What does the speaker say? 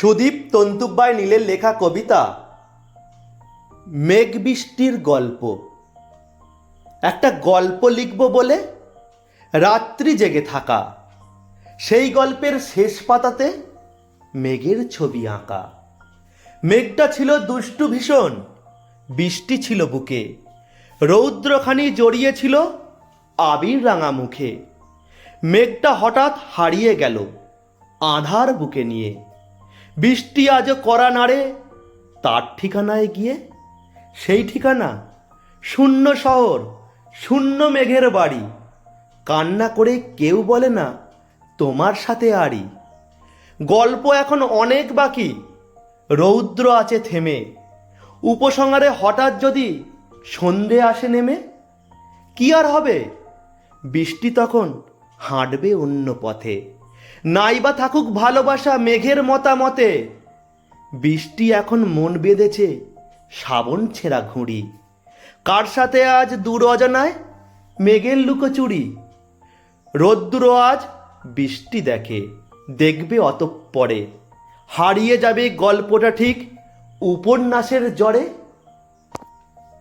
সুদীপ তন্তুব্বাই নীলের লেখা কবিতা মেঘ বৃষ্টির গল্প। একটা গল্প লিখব বলে রাত্রি জেগে থাকা। সেই গল্পের শেষ পাতাতে মেঘের ছবি আঁকা। মেঘটা ছিল দুষ্টু ভীষণ, বৃষ্টি ছিল বুকে। রৌদ্রখানি জড়িয়েছিল আবির রাঙা মুখে। মেঘটা হঠাৎ হারিয়ে গেল আধার বুকে নিয়ে। বৃষ্টি আজও করা নাড়ে, তার ঠিকানায় গিয়ে সেই ঠিকানা। শূন্য শহর, শূন্য মেঘের বাড়ি। কান্না করে কেউ বলে না, তোমার সাথে আড়ি। গল্প এখন অনেক বাকি, রৌদ্র আছে থেমে। উপসংহারে হঠাৎ যদি সন্ধে আসে নেমে, কি আর হবে? বৃষ্টি তখন হাঁটবে অন্য পথে। নাইবা থাকুক ভালোবাসা মেঘের মতামতে। বৃষ্টি এখন মন বেঁধেছে, শ্রাবণ ছেঁড়া ঘুড়ি। কার সাথে আজ দূর অজানায় মেঘের লুকোচুরি। রোদ্দুর আজ বৃষ্টি দেখে, দেখবে অত পরে হারিয়ে যাবে গল্পটা ঠিক উপন্যাসের জড়ে